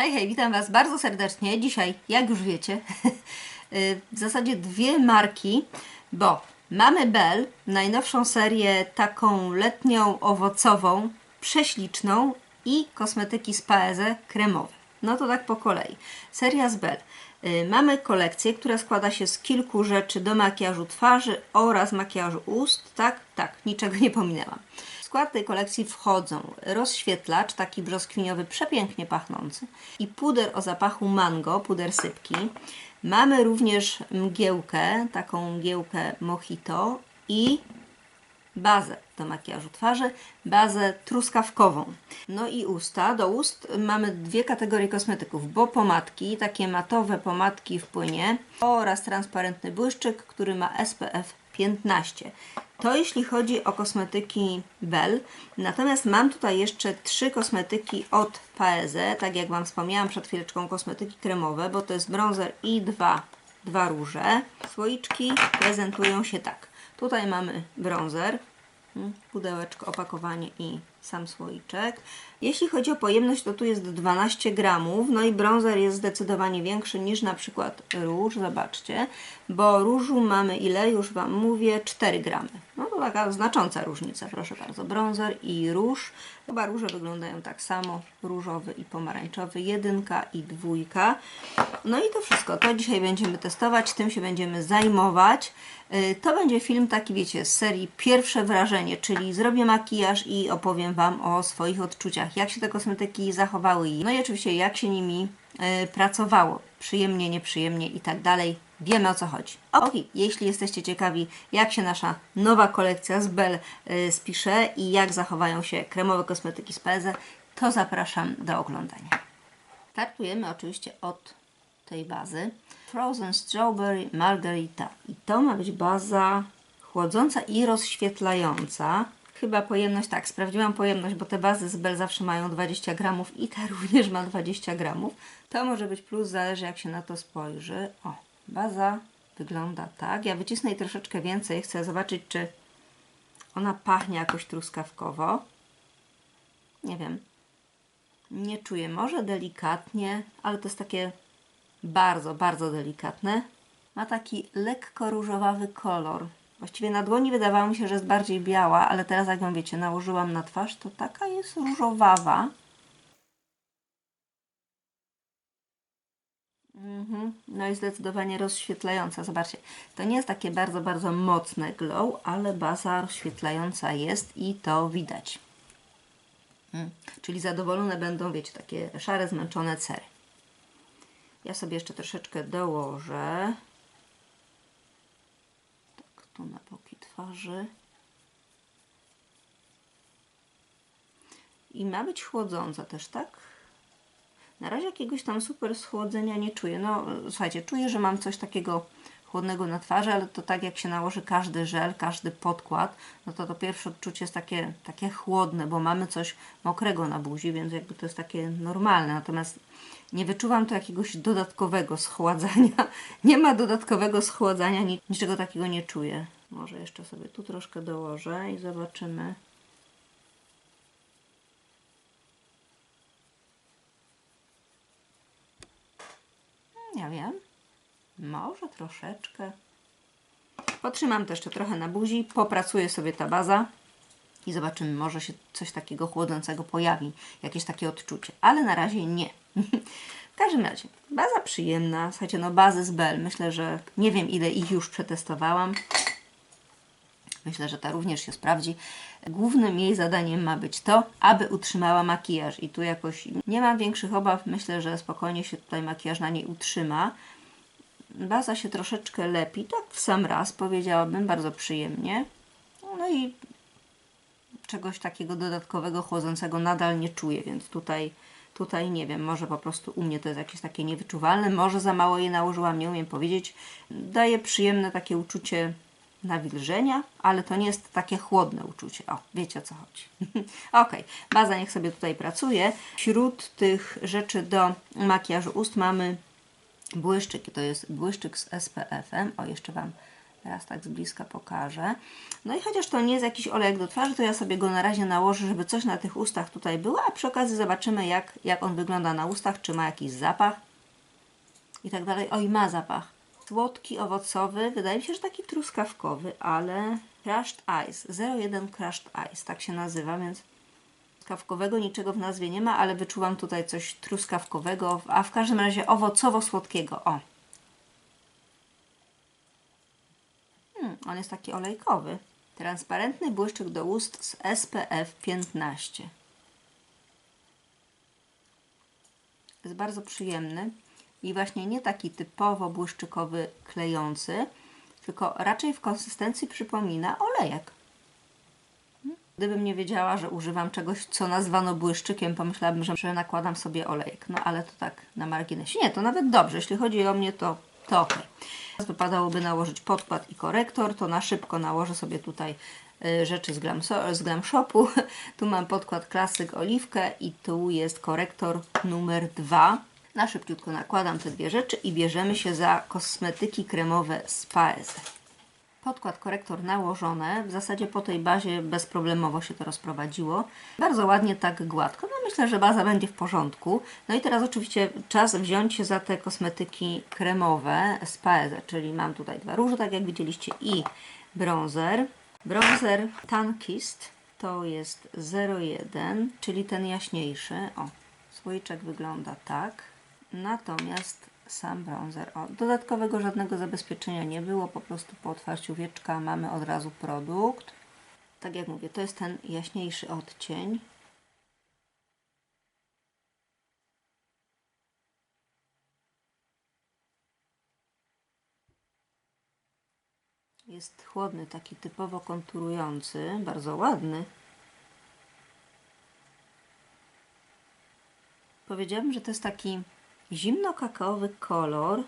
Hej, hej, witam Was bardzo serdecznie. Dzisiaj, jak już wiecie, y, w zasadzie dwie marki, bo mamy Bell, najnowszą serię taką letnią, owocową, prześliczną i kosmetyki z Paeze kremowe. No to tak po kolei. Seria z Bell. Y, Mamy kolekcję, która składa się z kilku rzeczy do makijażu twarzy oraz makijażu ust. Tak, tak, niczego nie pominęłam. Skład tej kolekcji wchodzą rozświetlacz, taki brzoskwiniowy, przepięknie pachnący i puder o zapachu mango, puder sypki. Mamy również mgiełkę, taką mgiełkę mojito i bazę do makijażu twarzy, bazę truskawkową. No i usta. Do ust mamy dwie kategorie kosmetyków, bo pomadki, takie matowe pomadki w płynie oraz transparentny błyszczyk, który ma SPF 15. To jeśli chodzi o kosmetyki Bell. Natomiast mam tutaj jeszcze trzy kosmetyki od Paeze, tak jak Wam wspomniałam przed chwileczką, kosmetyki kremowe, bo to jest bronzer i dwa, dwa róże. Słoiczki prezentują się tak. Tutaj mamy bronzer, Mm, pudełeczko, opakowanie i sam słoiczek. Jeśli chodzi o pojemność, to tu jest 12 gramów, no i bronzer jest zdecydowanie większy niż na przykład róż, zobaczcie, bo różu mamy ile, już Wam mówię, 4 gramy. No to taka znacząca różnica, proszę bardzo. Bronzer i róż, chyba róże wyglądają tak samo, różowy i pomarańczowy, jedynka i dwójka. No i to wszystko, to dzisiaj będziemy testować, tym się będziemy zajmować. Y, To będzie film taki, wiecie, z serii Pierwsze Wrażenie, czyli zrobię makijaż i opowiem Wam o swoich odczuciach, jak się te kosmetyki zachowały, no i oczywiście jak się nimi y, pracowało, przyjemnie, nieprzyjemnie i tak dalej. Wiemy o co chodzi. Ok, jeśli jesteście ciekawi, jak się nasza nowa kolekcja z Bell y, spisze i jak zachowają się kremowe kosmetyki z Peze, to zapraszam do oglądania. Startujemy oczywiście od tej bazy. Frozen Strawberry Margarita. I to ma być baza chłodząca i rozświetlająca. Chyba pojemność, tak, sprawdziłam pojemność, bo te bazy z Bell zawsze mają 20 gramów i ta również ma 20 gramów. To może być plus, zależy jak się na to spojrzy. O, baza wygląda tak. Ja wycisnę jej troszeczkę więcej, chcę zobaczyć, czy ona pachnie jakoś truskawkowo. Nie wiem. Nie czuję, może delikatnie, ale to jest takie bardzo, bardzo delikatne. Ma taki lekko różowawy kolor. Właściwie na dłoni wydawało mi się, że jest bardziej biała, ale teraz jak ją wiecie, nałożyłam na twarz, to taka jest różowawa. Mhm. No i zdecydowanie rozświetlająca. Zobaczcie, to nie jest takie bardzo, bardzo mocne glow, ale baza rozświetlająca jest i to widać. Mm. Czyli zadowolone będą, wiecie, takie szare, zmęczone cery. Ja sobie jeszcze troszeczkę dołożę. Tu na boki twarzy. I ma być chłodząca też, tak? Na razie jakiegoś tam super schłodzenia nie czuję. No, słuchajcie, czuję, że mam coś takiego chłodnego na twarzy, ale to tak jak się nałoży każdy żel, każdy podkład, no to to pierwsze odczucie jest takie, takie chłodne, bo mamy coś mokrego na buzi, więc jakby to jest takie normalne. Natomiast nie wyczuwam tu jakiegoś dodatkowego schładzania. Nie ma dodatkowego schładzania, ni- niczego takiego nie czuję. Może jeszcze sobie tu troszkę dołożę i zobaczymy. Nie wiem. Może troszeczkę. Potrzymam to jeszcze trochę na buzi, popracuję sobie ta baza i zobaczymy, może się coś takiego chłodzącego pojawi, jakieś takie odczucie, ale na razie nie. w każdym razie, baza przyjemna, słuchajcie, no bazy z Bell, myślę, że nie wiem ile ich już przetestowałam. Myślę, że ta również się sprawdzi. Głównym jej zadaniem ma być to, aby utrzymała makijaż i tu jakoś nie mam większych obaw, myślę, że spokojnie się tutaj makijaż na niej utrzyma. Baza się troszeczkę lepi, tak w sam raz powiedziałabym, bardzo przyjemnie. No i czegoś takiego dodatkowego, chłodzącego nadal nie czuję, więc tutaj, tutaj nie wiem, może po prostu u mnie to jest jakieś takie niewyczuwalne, może za mało je nałożyłam, nie umiem powiedzieć. Daje przyjemne takie uczucie nawilżenia, ale to nie jest takie chłodne uczucie. O, wiecie o co chodzi. ok, baza niech sobie tutaj pracuje. Wśród tych rzeczy do makijażu ust mamy błyszczyk to jest błyszczyk z SPF-em. O, jeszcze Wam Teraz tak z bliska pokażę. No i chociaż to nie jest jakiś olejek do twarzy, to ja sobie go na razie nałożę, żeby coś na tych ustach tutaj było, a przy okazji zobaczymy jak, jak on wygląda na ustach, czy ma jakiś zapach i tak dalej. Oj, ma zapach. Słodki, owocowy, wydaje mi się, że taki truskawkowy, ale Crushed Ice, 01 Crushed Ice, tak się nazywa, więc truskawkowego niczego w nazwie nie ma, ale wyczuwam tutaj coś truskawkowego, a w każdym razie owocowo-słodkiego. O! Hmm, on jest taki olejkowy. Transparentny błyszczyk do ust z SPF 15. Jest bardzo przyjemny i właśnie nie taki typowo błyszczykowy, klejący, tylko raczej w konsystencji przypomina olejek. Gdybym nie wiedziała, że używam czegoś, co nazwano błyszczykiem, pomyślałabym, że nakładam sobie olejek. No ale to tak na marginesie. Nie, to nawet dobrze. Jeśli chodzi o mnie, to, to ok. Wypadałoby nałożyć podkład i korektor, to na szybko nałożę sobie tutaj y, rzeczy z Glam, z Glam Shopu. Tu mam podkład klasyk oliwkę i tu jest korektor numer dwa. Na szybciutko nakładam te dwie rzeczy i bierzemy się za kosmetyki kremowe z Paese. Podkład korektor nałożony, w zasadzie po tej bazie bezproblemowo się to rozprowadziło. Bardzo ładnie, tak gładko. No myślę, że baza będzie w porządku. No i teraz oczywiście czas wziąć się za te kosmetyki kremowe z czyli mam tutaj dwa róże, tak jak widzieliście, i bronzer. Bronzer Tan Kissed to jest 01, czyli ten jaśniejszy. O, słoiczek wygląda tak. Natomiast sam bronzer, o, dodatkowego żadnego zabezpieczenia nie było, po prostu po otwarciu wieczka mamy od razu produkt. Tak jak mówię, to jest ten jaśniejszy odcień. Jest chłodny, taki typowo konturujący, bardzo ładny. Powiedziałabym, że to jest taki zimno-kakaowy kolor.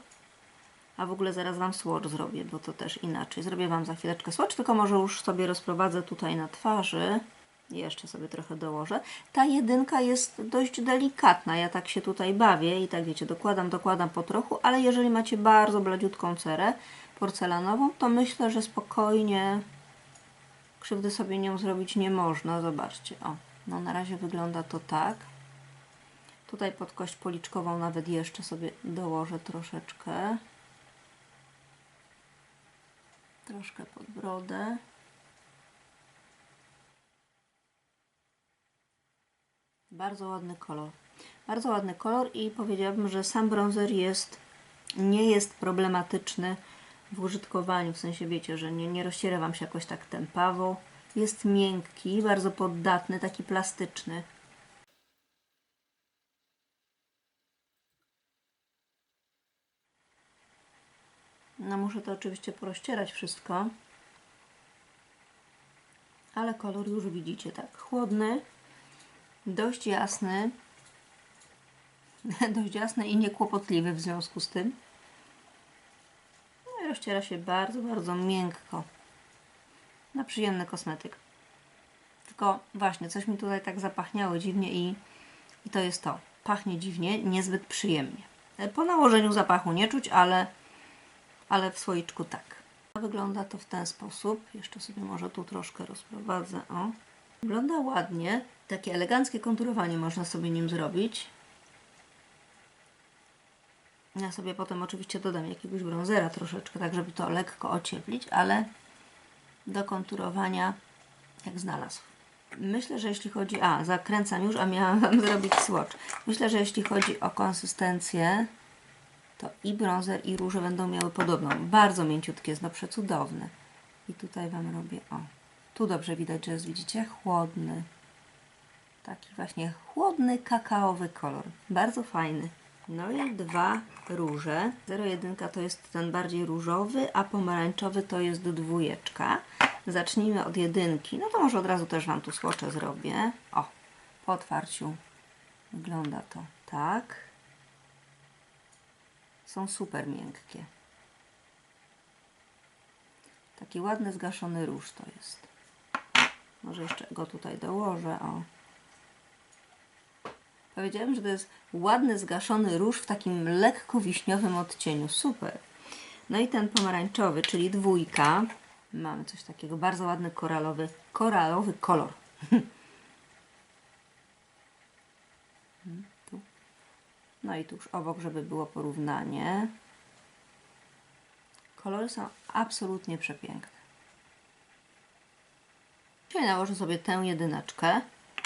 A w ogóle zaraz Wam swatch zrobię, bo to też inaczej. Zrobię Wam za chwileczkę swatch, tylko może już sobie rozprowadzę tutaj na twarzy. Jeszcze sobie trochę dołożę. Ta jedynka jest dość delikatna. Ja tak się tutaj bawię i tak wiecie, dokładam, dokładam po trochu, ale jeżeli macie bardzo bladziutką cerę porcelanową, to myślę, że spokojnie krzywdy sobie nią zrobić nie można. Zobaczcie, o, no na razie wygląda to tak. Tutaj pod kość policzkową nawet jeszcze sobie dołożę troszeczkę. Troszkę pod brodę. Bardzo ładny kolor. Bardzo ładny kolor i powiedziałabym, że sam bronzer jest, nie jest problematyczny w użytkowaniu. W sensie wiecie, że nie, nie rozciera Wam się jakoś tak tępawo. Jest miękki, bardzo poddatny, taki plastyczny. No muszę to oczywiście porozcierać wszystko. Ale kolor już widzicie, tak, chłodny, dość jasny, dość jasny i niekłopotliwy w związku z tym. No i rozciera się bardzo, bardzo miękko. Na przyjemny kosmetyk. Tylko właśnie, coś mi tutaj tak zapachniało dziwnie i, i to jest to. Pachnie dziwnie, niezbyt przyjemnie. Po nałożeniu zapachu nie czuć, ale ale w słoiczku tak. Wygląda to w ten sposób. Jeszcze sobie może tu troszkę rozprowadzę. O. Wygląda ładnie. Takie eleganckie konturowanie można sobie nim zrobić. Ja sobie potem oczywiście dodam jakiegoś bronzera troszeczkę, tak żeby to lekko ocieplić, ale do konturowania jak znalazł. Myślę, że jeśli chodzi... A, zakręcam już, a miałam zrobić swatch. Myślę, że jeśli chodzi o konsystencję, to i bronzer i róże będą miały podobną. Bardzo mięciutkie jest, no przecudowne. I tutaj Wam robię, o, tu dobrze widać, że jest, widzicie, chłodny. Taki właśnie chłodny, kakaowy kolor. Bardzo fajny. No i dwa róże. 01 to jest ten bardziej różowy, a pomarańczowy to jest dwójeczka. Zacznijmy od jedynki. No to może od razu też Wam tu słocze zrobię. O, po otwarciu wygląda to tak. Są super miękkie. Taki ładny, zgaszony róż to jest. Może jeszcze go tutaj dołożę. O. Powiedziałem, że to jest ładny, zgaszony róż w takim lekko wiśniowym odcieniu. Super. No i ten pomarańczowy, czyli dwójka. Mamy coś takiego, bardzo ładny koralowy, koralowy kolor. Hmm, tu. No i tuż obok, żeby było porównanie. Kolory są absolutnie przepiękne. Dzisiaj nałożę sobie tę jedyneczkę.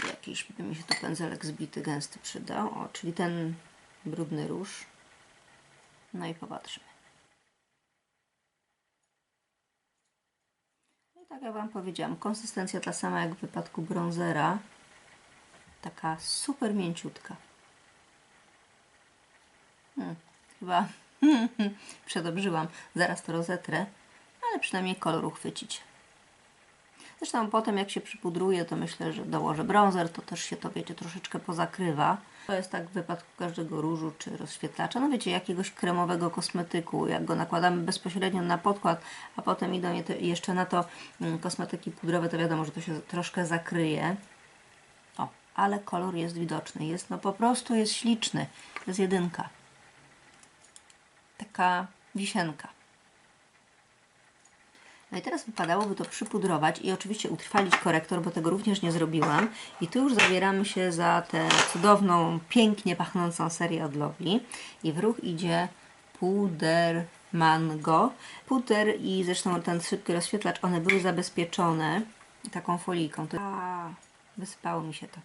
Jakiś by mi się to pędzelek zbity, gęsty przydał. O, czyli ten brudny róż. No i popatrzmy. No I tak jak Wam powiedziałam, konsystencja ta sama jak w wypadku bronzera. Taka super mięciutka. Hmm, chyba przedobrzyłam. Zaraz to rozetrę, ale przynajmniej kolor uchwycić. Zresztą potem jak się przypudruje, to myślę, że dołożę bronzer, to też się to, wiecie, troszeczkę pozakrywa. To jest tak w wypadku każdego różu czy rozświetlacza. No wiecie, jakiegoś kremowego kosmetyku, jak go nakładamy bezpośrednio na podkład, a potem idą jeszcze na to mm, kosmetyki pudrowe, to wiadomo, że to się troszkę zakryje. O, ale kolor jest widoczny. Jest, no po prostu jest śliczny. To jest jedynka. Taka wisienka. No i teraz wypadałoby to przypudrować i oczywiście utrwalić korektor, bo tego również nie zrobiłam. I tu już zabieramy się za tę cudowną, pięknie pachnącą serię od Lovely. I w ruch idzie puder mango. Puder i zresztą ten szybki rozświetlacz, one były zabezpieczone taką folijką. To... A, wysypało mi się to.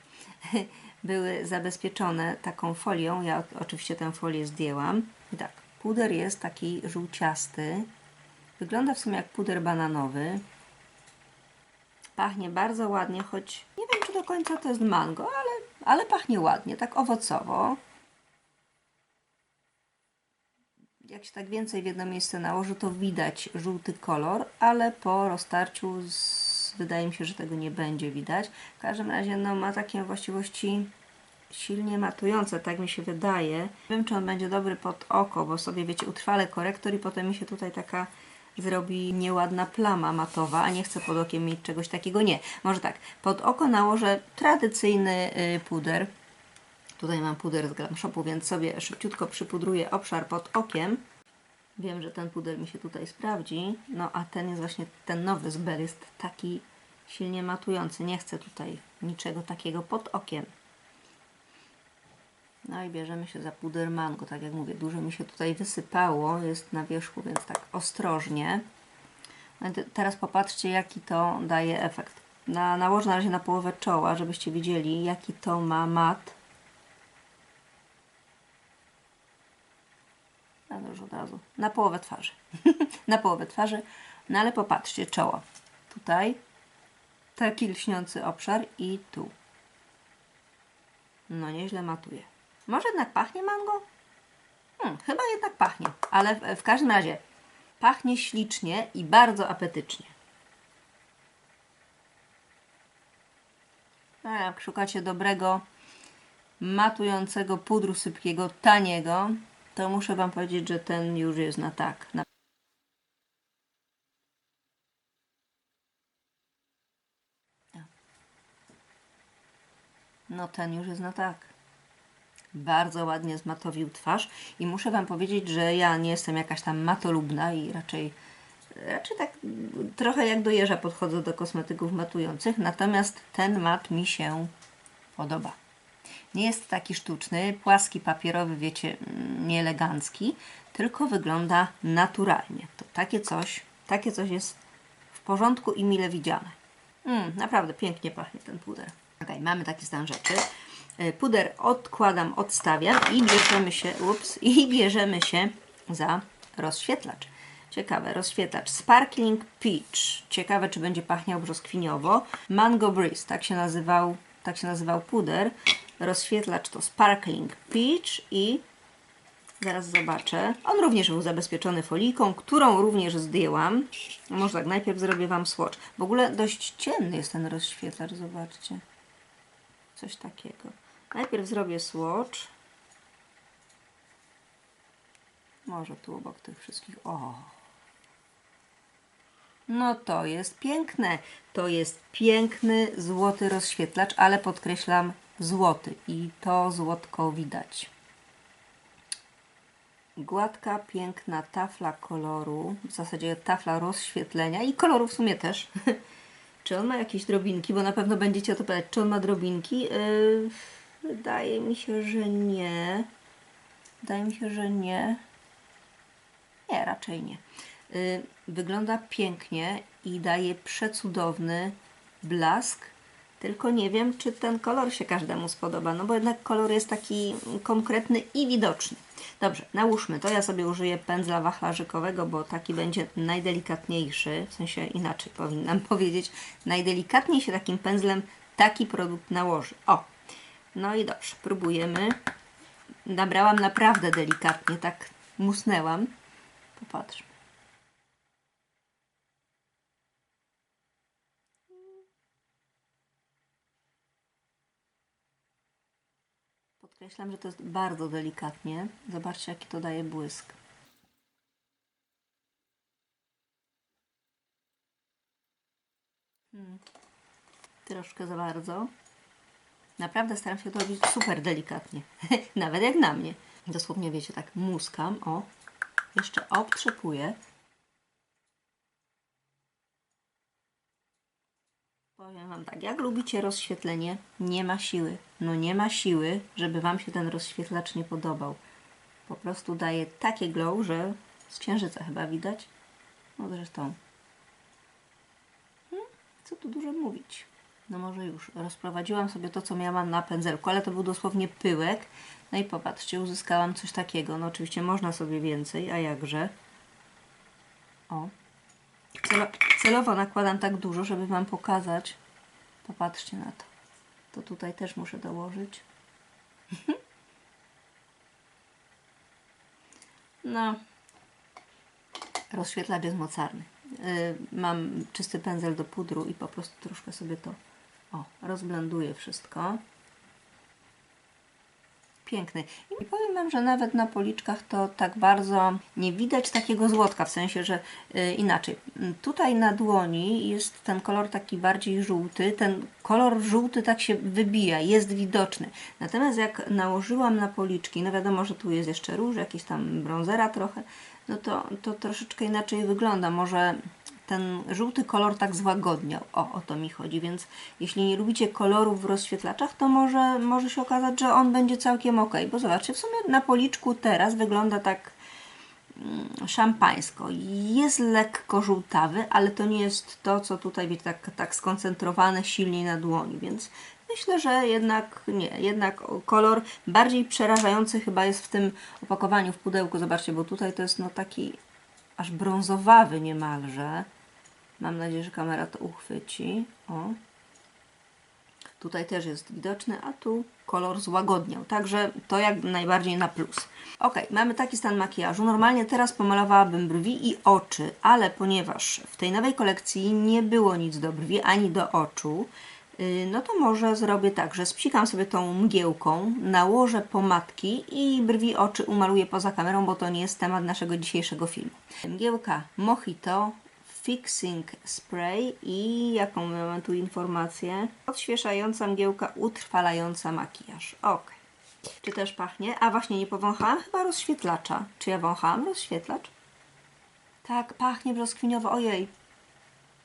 były zabezpieczone taką folią. Ja oczywiście tę folię zdjęłam. I tak, puder jest taki żółciasty. Wygląda w sumie jak puder bananowy. Pachnie bardzo ładnie, choć nie wiem, czy do końca to jest mango, ale, ale pachnie ładnie, tak owocowo. Jak się tak więcej w jedno miejsce nałoży, to widać żółty kolor, ale po roztarciu z, wydaje mi się, że tego nie będzie widać. W każdym razie no, ma takie właściwości silnie matujące, tak mi się wydaje. Nie wiem, czy on będzie dobry pod oko, bo sobie, wiecie, utrwalę korektor i potem mi się tutaj taka zrobi nieładna plama matowa, a nie chcę pod okiem mieć czegoś takiego. Nie, może tak, pod oko nałożę tradycyjny y, puder. Tutaj mam puder z Glam Shopu, więc sobie szybciutko przypudruję obszar pod okiem. Wiem, że ten puder mi się tutaj sprawdzi, no a ten jest właśnie, ten nowy z Bell jest taki silnie matujący. Nie chcę tutaj niczego takiego pod okiem. No i bierzemy się za puder mango, tak jak mówię, dużo mi się tutaj wysypało, jest na wierzchu, więc tak ostrożnie. No teraz popatrzcie, jaki to daje efekt. Na, nałożę na razie na połowę czoła, żebyście widzieli, jaki to ma mat. To już od razu. Na połowę twarzy. na połowę twarzy. No ale popatrzcie, czoło. Tutaj taki lśniący obszar i tu. No nieźle matuje. Może jednak pachnie mango? Hmm, chyba jednak pachnie, ale w, w każdym razie pachnie ślicznie i bardzo apetycznie. A jak szukacie dobrego, matującego pudru sypkiego, taniego, to muszę Wam powiedzieć, że ten już jest na tak. Na... No ten już jest na tak. Bardzo ładnie zmatowił twarz i muszę Wam powiedzieć, że ja nie jestem jakaś tam matolubna i raczej, raczej tak trochę jak do jeża podchodzę do kosmetyków matujących, natomiast ten mat mi się podoba. Nie jest taki sztuczny, płaski, papierowy, wiecie, mm, nieelegancki, tylko wygląda naturalnie. To takie coś, takie coś jest w porządku i mile widziane. Mm, naprawdę pięknie pachnie ten puder. Ok, mamy taki stan rzeczy. Y, Puder odkładam, odstawiam i bierzemy się, ups, i bierzemy się za rozświetlacz. Ciekawe, rozświetlacz Sparkling Peach. Ciekawe, czy będzie pachniał brzoskwiniowo. Mango Breeze, tak się nazywał, tak się nazywał puder. Rozświetlacz to Sparkling Peach i Zaraz zobaczę. On również był zabezpieczony folijką, którą również zdjęłam. Może tak, najpierw zrobię Wam swatch. W ogóle dość ciemny jest ten rozświetlacz, zobaczcie. Coś takiego. Najpierw zrobię swatch. Może tu obok tych wszystkich. O! No to jest piękne. To jest piękny, złoty rozświetlacz, ale podkreślam złoty. I to złotko widać. gładka, piękna tafla koloru, w zasadzie tafla rozświetlenia i koloru w sumie też. czy on ma jakieś drobinki, bo na pewno będziecie o to pytać, czy on ma drobinki? Yy, wydaje mi się, że nie. Wydaje mi się, że nie. Nie, raczej nie. Y, Wygląda pięknie i daje przecudowny blask. Tylko nie wiem, czy ten kolor się każdemu spodoba, no bo jednak kolor jest taki konkretny i widoczny. Dobrze, nałóżmy to. Ja sobie użyję pędzla wachlarzykowego, bo taki będzie najdelikatniejszy, w sensie inaczej powinnam powiedzieć. Najdelikatniej się takim pędzlem taki produkt nałoży. O, no i dobrze, próbujemy. Nabrałam naprawdę delikatnie, tak musnęłam. Popatrzmy. Podkreślam, że to jest bardzo delikatnie. Zobaczcie, jaki to daje błysk. Hmm. Troszkę za bardzo. Naprawdę staram się to robić super delikatnie. Nawet jak na mnie. Dosłownie, wiecie, tak muskam. O, jeszcze obtrzepuję. Powiem Wam tak, jak lubicie rozświetlenie, nie ma siły. No nie ma siły, żeby Wam się ten rozświetlacz nie podobał. Po prostu daje takie glow, że z księżyca chyba widać. No zresztą. Hmm, co tu dużo mówić. No może już rozprowadziłam sobie to, co miałam na pędzelku, ale to był dosłownie pyłek. No i popatrzcie, uzyskałam coś takiego. No oczywiście można sobie więcej, a jakże. O, Celo, celowo nakładam tak dużo, żeby Wam pokazać. Popatrzcie na to. To tutaj też muszę dołożyć. No. Rozświetlacz jest mocarny. Yy, mam czysty pędzel do pudru i po prostu troszkę sobie to o, rozblenduję wszystko piękny. I powiem Wam, że nawet na policzkach to tak bardzo nie widać takiego złotka, w sensie, że y, inaczej. Tutaj na dłoni jest ten kolor taki bardziej żółty, ten kolor żółty tak się wybija, jest widoczny. Natomiast jak nałożyłam na policzki, no wiadomo, że tu jest jeszcze róż, jakiś tam brązera trochę, no to, to troszeczkę inaczej wygląda. Może ten żółty kolor tak złagodniał. O, o to mi chodzi, więc jeśli nie lubicie kolorów w rozświetlaczach, to może, może się okazać, że on będzie całkiem ok. Bo zobaczcie, w sumie na policzku teraz wygląda tak mm, szampańsko. Jest lekko żółtawy, ale to nie jest to, co tutaj wiecie, tak, tak skoncentrowane silniej na dłoni, więc myślę, że jednak nie, jednak kolor bardziej przerażający chyba jest w tym opakowaniu, w pudełku. Zobaczcie, bo tutaj to jest no taki aż brązowawy niemalże. Mam nadzieję, że kamera to uchwyci. O. Tutaj też jest widoczny, a tu kolor złagodniał. Także to jak najbardziej na plus. Ok, mamy taki stan makijażu. Normalnie teraz pomalowałabym brwi i oczy, ale ponieważ w tej nowej kolekcji nie było nic do brwi ani do oczu, y, no to może zrobię tak, że spsikam sobie tą mgiełką, nałożę pomadki i brwi, oczy umaluję poza kamerą, bo to nie jest temat naszego dzisiejszego filmu. Mgiełka Mojito Fixing Spray i jaką mamy tu informację? Odświeżająca mgiełka, utrwalająca makijaż. Ok. Czy też pachnie? A właśnie nie powąchałam chyba rozświetlacza. Czy ja wąchałam rozświetlacz? Tak, pachnie brzoskwiniowo. Ojej.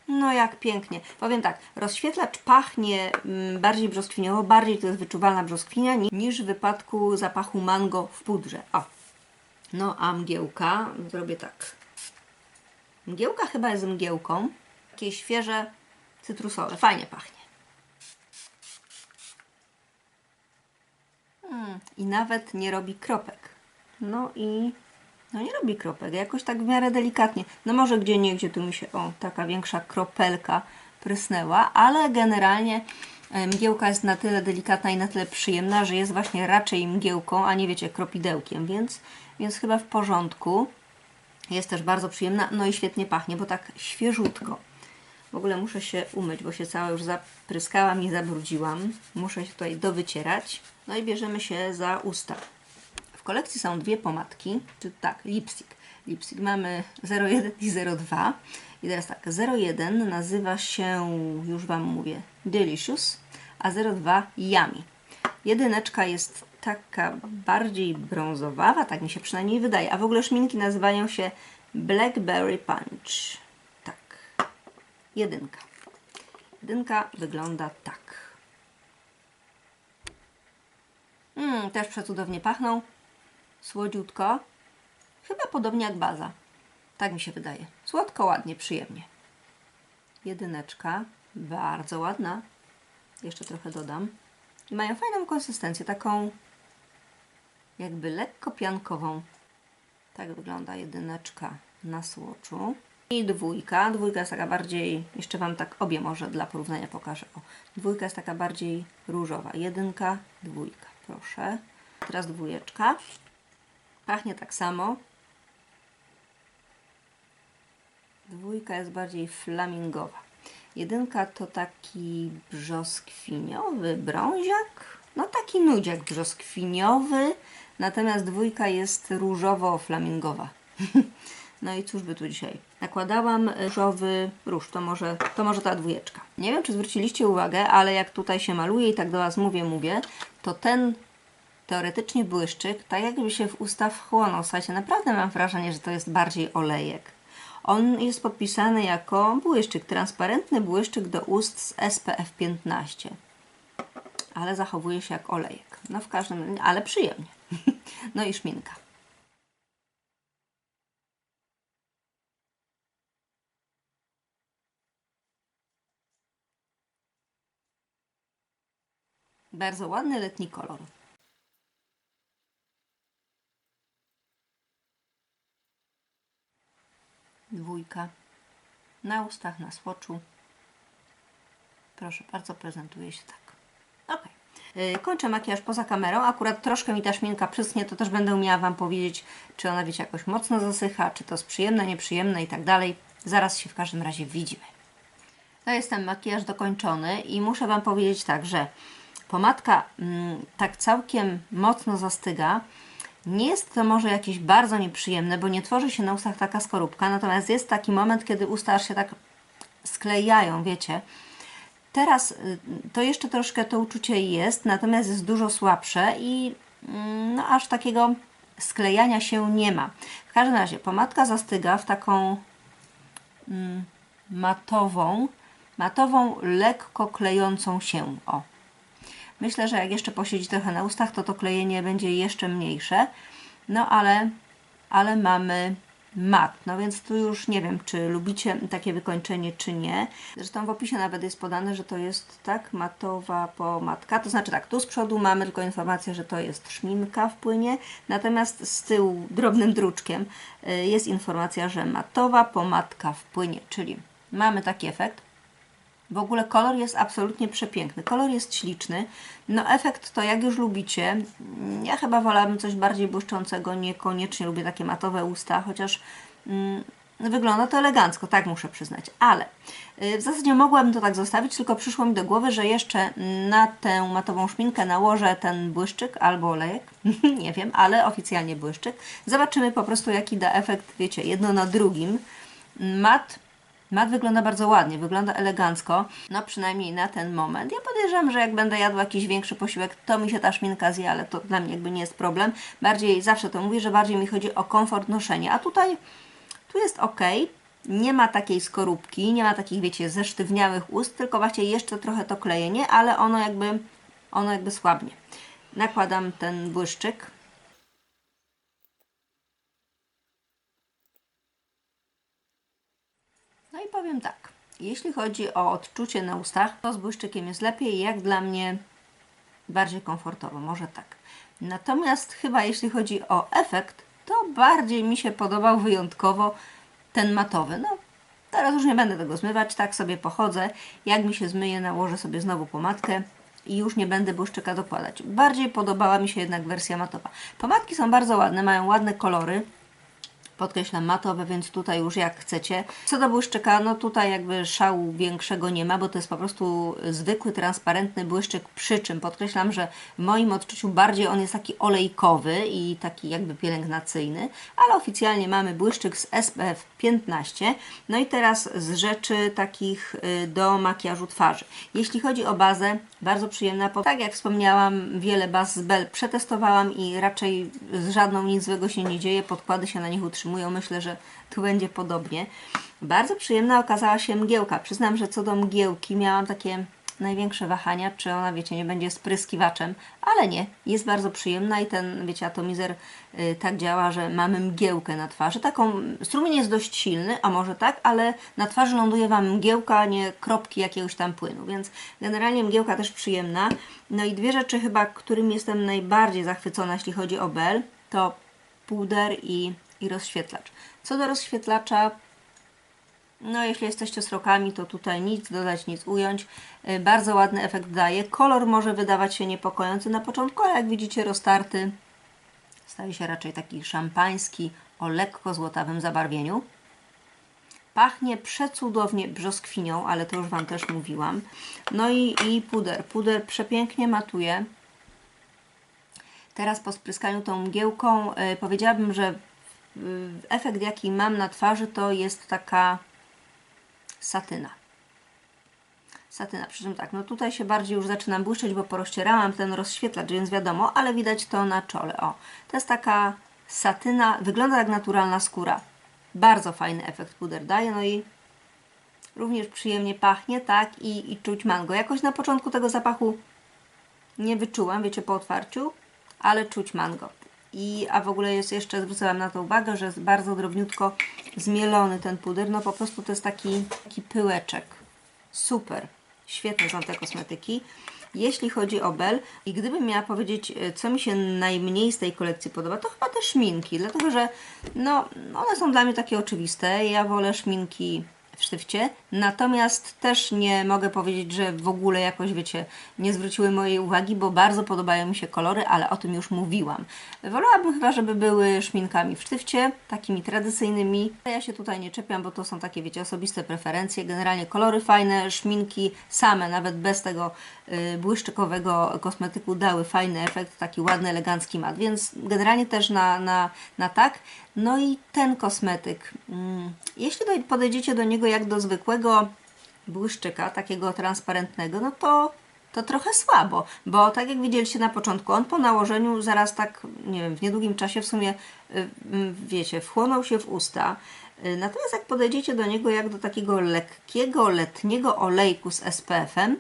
No jak pięknie. Powiem tak, rozświetlacz pachnie mm, bardziej brzoskwiniowo, bardziej to jest wyczuwalna brzoskwinia ni- niż w wypadku zapachu mango w pudrze. O. No a mgiełka, zrobię tak. Mgiełka chyba jest mgiełką. Takie świeże, cytrusowe. Fajnie pachnie. Mm, I nawet nie robi kropek. No i no nie robi kropek, jakoś tak w miarę delikatnie. No może gdzie nie, gdzie tu mi się, o, taka większa kropelka prysnęła, ale generalnie e, mgiełka jest na tyle delikatna i na tyle przyjemna, że jest właśnie raczej mgiełką, a nie wiecie, kropidełkiem, więc, więc chyba w porządku. Jest też bardzo przyjemna, no i świetnie pachnie, bo tak świeżutko. W ogóle muszę się umyć, bo się cała już zapryskałam i zabrudziłam. Muszę się tutaj dowycierać. No i bierzemy się za usta. W kolekcji są dwie pomadki, czy tak, lipstick. Lipstick mamy 01 i 02. I teraz tak, 01 nazywa się, już Wam mówię, Delicious, a 02 Yummy. Jedyneczka jest taka bardziej brązowawa, tak mi się przynajmniej wydaje. A w ogóle szminki nazywają się Blackberry Punch. Tak. Jedynka. Jedynka wygląda tak. Mm, też przecudownie pachną. Słodziutko. Chyba podobnie jak baza. Tak mi się wydaje. Słodko, ładnie, przyjemnie. Jedyneczka. Bardzo ładna. Jeszcze trochę dodam. I mają fajną konsystencję, taką jakby lekko piankową. Tak wygląda jedyneczka na słoczu. I dwójka. Dwójka jest taka bardziej, jeszcze Wam tak obie może dla porównania pokażę. O, dwójka jest taka bardziej różowa. Jedynka, dwójka. Proszę. Teraz dwójeczka. Pachnie tak samo. Dwójka jest bardziej flamingowa. Jedynka to taki brzoskwiniowy brąziak. No taki nudziak brzoskwiniowy. Natomiast dwójka jest różowo-flamingowa. no i cóż by tu dzisiaj? Nakładałam różowy róż, to może, to może ta dwójeczka. Nie wiem, czy zwróciliście uwagę, ale jak tutaj się maluje i tak do Was mówię, mówię, to ten teoretycznie błyszczyk, tak jakby się w usta wchłonął. Słuchajcie, naprawdę mam wrażenie, że to jest bardziej olejek. On jest podpisany jako błyszczyk, transparentny błyszczyk do ust z SPF 15. Ale zachowuje się jak olejek. No w każdym, ale przyjemnie. no i szminka. Bardzo ładny letni kolor. Dwójka. Na ustach, na słoczu. Proszę bardzo, prezentuje się tak. Ok. Yy, kończę makijaż poza kamerą. Akurat troszkę mi ta szminka przyschnie, to też będę umiała Wam powiedzieć, czy ona, wiecie, jakoś mocno zasycha, czy to jest przyjemne, nieprzyjemne i tak dalej. Zaraz się w każdym razie widzimy. To jest ten makijaż dokończony i muszę Wam powiedzieć tak, że pomadka mm, tak całkiem mocno zastyga. Nie jest to może jakieś bardzo nieprzyjemne, bo nie tworzy się na ustach taka skorupka, natomiast jest taki moment, kiedy usta się tak sklejają, wiecie. Teraz y, to jeszcze troszkę to uczucie jest, natomiast jest dużo słabsze i mm, no, aż takiego sklejania się nie ma. W każdym razie pomadka zastyga w taką mm, matową, matową, lekko klejącą się. O, Myślę, że jak jeszcze posiedzi trochę na ustach, to to klejenie będzie jeszcze mniejsze. No ale, ale mamy mat. No więc tu już nie wiem, czy lubicie takie wykończenie, czy nie. Zresztą w opisie nawet jest podane, że to jest tak matowa pomadka. To znaczy tak, tu z przodu mamy tylko informację, że to jest szminka w płynie, natomiast z tyłu drobnym druczkiem y, jest informacja, że matowa pomadka w płynie, czyli mamy taki efekt. W ogóle kolor jest absolutnie przepiękny. Kolor jest śliczny. No efekt to jak już lubicie. Ja chyba wolałabym coś bardziej błyszczącego. Niekoniecznie lubię takie matowe usta, chociaż mm, wygląda to elegancko, tak muszę przyznać. Ale y, w zasadzie mogłabym to tak zostawić, tylko przyszło mi do głowy, że jeszcze na tę matową szminkę nałożę ten błyszczyk albo olejek. Nie wiem, ale oficjalnie błyszczyk. Zobaczymy po prostu jaki da efekt, wiecie, jedno na drugim. Mat Mat wygląda bardzo ładnie, wygląda elegancko, no przynajmniej na ten moment. Ja podejrzewam, że jak będę jadła jakiś większy posiłek, to mi się ta szminka zje, ale to dla mnie jakby nie jest problem. Bardziej, zawsze to mówię, że bardziej mi chodzi o komfort noszenia, a tutaj, tu jest ok, nie ma takiej skorupki, nie ma takich, wiecie, zesztywniałych ust, tylko właśnie jeszcze trochę to klejenie, ale ono jakby, ono jakby słabnie. Nakładam ten błyszczyk, No i powiem tak, jeśli chodzi o odczucie na ustach, to z błyszczykiem jest lepiej, jak dla mnie bardziej komfortowo, może tak. Natomiast chyba jeśli chodzi o efekt, to bardziej mi się podobał wyjątkowo ten matowy. No, teraz już nie będę tego zmywać, tak sobie pochodzę. Jak mi się zmyje, nałożę sobie znowu pomadkę i już nie będę błyszczyka dokładać. Bardziej podobała mi się jednak wersja matowa. Pomadki są bardzo ładne, mają ładne kolory. Podkreślam matowe, więc tutaj już jak chcecie. Co do błyszczyka, no tutaj jakby szału większego nie ma, bo to jest po prostu zwykły, transparentny błyszczyk, przy czym podkreślam, że w moim odczuciu bardziej on jest taki olejkowy i taki jakby pielęgnacyjny, ale oficjalnie mamy błyszczyk z SPF 15. No i teraz z rzeczy takich y, do makijażu twarzy. Jeśli chodzi o bazę, bardzo przyjemna, bo tak jak wspomniałam, wiele baz z Bell przetestowałam i raczej z żadną nic złego się nie dzieje, podkłady się na nich utrzymują, myślę, że tu będzie podobnie. Bardzo przyjemna okazała się mgiełka. Przyznam, że co do mgiełki miałam takie największe wahania, czy ona, wiecie, nie będzie spryskiwaczem, ale nie, jest bardzo przyjemna i ten, wiecie, atomizer y, tak działa, że mamy mgiełkę na twarzy. Taką, strumień jest dość silny, a może tak, ale na twarzy ląduje Wam mgiełka, a nie kropki jakiegoś tam płynu, więc generalnie mgiełka też przyjemna. No i dwie rzeczy chyba, którym jestem najbardziej zachwycona, jeśli chodzi o Bell, to puder i, i rozświetlacz. Co do rozświetlacza, no, jeśli jesteście srokami, to tutaj nic dodać, nic ująć. Y, Bardzo ładny efekt daje. Kolor może wydawać się niepokojący na początku, ale jak widzicie, roztarty staje się raczej taki szampański o lekko złotawym zabarwieniu. Pachnie przecudownie brzoskwinią, ale to już Wam też mówiłam. No i, i puder. Puder przepięknie matuje. Teraz po spryskaniu tą mgiełką y, powiedziałabym, że efekt jaki mam na twarzy to jest taka satyna. Satyna, przy czym tak, no tutaj się bardziej już zaczynam błyszczeć, bo porozcierałam ten rozświetlacz, więc wiadomo, ale widać to na czole. O, to jest taka satyna, wygląda jak naturalna skóra. Bardzo fajny efekt puder daje, no i również przyjemnie pachnie, tak, i, i czuć mango. Jakoś na początku tego zapachu nie wyczułam, wiecie, po otwarciu, ale czuć mango. I, a w ogóle jest jeszcze, zwróciłam na to uwagę, że jest bardzo drobniutko zmielony ten puder. No po prostu to jest taki, taki pyłeczek. Super. Świetne są te kosmetyki. Jeśli chodzi o Bell i gdybym miała powiedzieć, e, co mi się najmniej z tej kolekcji podoba, to chyba te szminki, dlatego że no, one są dla mnie takie oczywiste. Ja wolę szminki sztywcie, natomiast też nie mogę powiedzieć, że w ogóle jakoś, wiecie, nie zwróciły mojej uwagi, bo bardzo podobają mi się kolory, ale o tym już mówiłam. Wolałabym chyba, żeby były szminkami w sztywcie, takimi tradycyjnymi. Ja się tutaj nie czepiam, bo to są takie, wiecie, osobiste preferencje. Generalnie kolory fajne, szminki same, nawet bez tego y, błyszczykowego kosmetyku dały fajny efekt, taki ładny, elegancki mat, więc generalnie też na, na, na tak. No i ten kosmetyk, mm, jeśli podejdziecie do niego jak do zwykłego błyszczyka, takiego transparentnego, no to, to trochę słabo, bo tak jak widzieliście na początku, on po nałożeniu zaraz tak, nie wiem, w niedługim czasie w sumie, y, wiecie, wchłonął się w usta. Y, Natomiast jak podejdziecie do niego jak do takiego lekkiego, letniego olejku z SPF-em,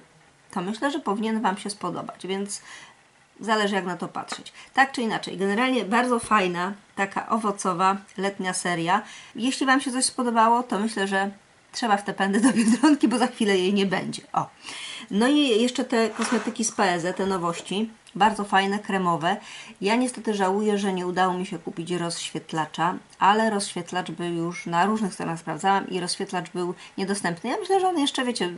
to myślę, że powinien Wam się spodobać, więc Zależy jak na to patrzeć. Tak czy inaczej, generalnie bardzo fajna, taka owocowa, letnia seria. Jeśli Wam się coś spodobało, to myślę, że trzeba w te pędy do Biedronki, bo za chwilę jej nie będzie. O. No i jeszcze te kosmetyki z PZ, te nowości. Bardzo fajne, kremowe. Ja niestety żałuję, że nie udało mi się kupić rozświetlacza, ale rozświetlacz był już na różnych stronach sprawdzałam i rozświetlacz był niedostępny. Ja myślę, że on jeszcze, wiecie,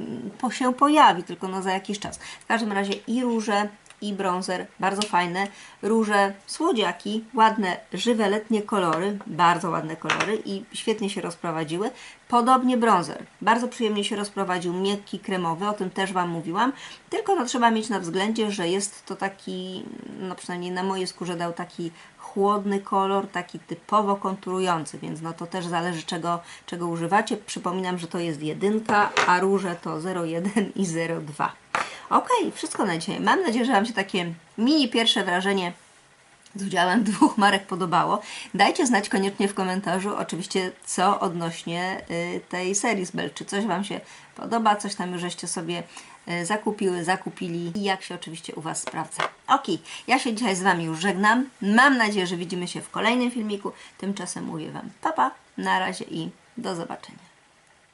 się pojawi, tylko no za jakiś czas. W każdym razie i róże, i bronzer, bardzo fajne. Róże, słodziaki, ładne, żywe, letnie kolory, bardzo ładne kolory i świetnie się rozprowadziły. Podobnie bronzer, bardzo przyjemnie się rozprowadził, miękki, kremowy, o tym też Wam mówiłam. Tylko no, trzeba mieć na względzie, że jest to taki, no przynajmniej na mojej skórze dał taki chłodny kolor, taki typowo konturujący, więc no to też zależy czego, czego używacie. Przypominam, że to jest jedynka, a róże to 0,1 i 0,2. Ok, wszystko na dzisiaj. Mam nadzieję, że Wam się takie mini pierwsze wrażenie z udziałem dwóch marek podobało. Dajcie znać koniecznie w komentarzu, oczywiście, co odnośnie y, tej serii z Bell. Czy coś Wam się podoba, coś tam już żeście sobie y, zakupiły, zakupili i jak się oczywiście u Was sprawdza. Ok, ja się dzisiaj z Wami już żegnam. Mam nadzieję, że widzimy się w kolejnym filmiku. Tymczasem mówię Wam papa, na razie i do zobaczenia.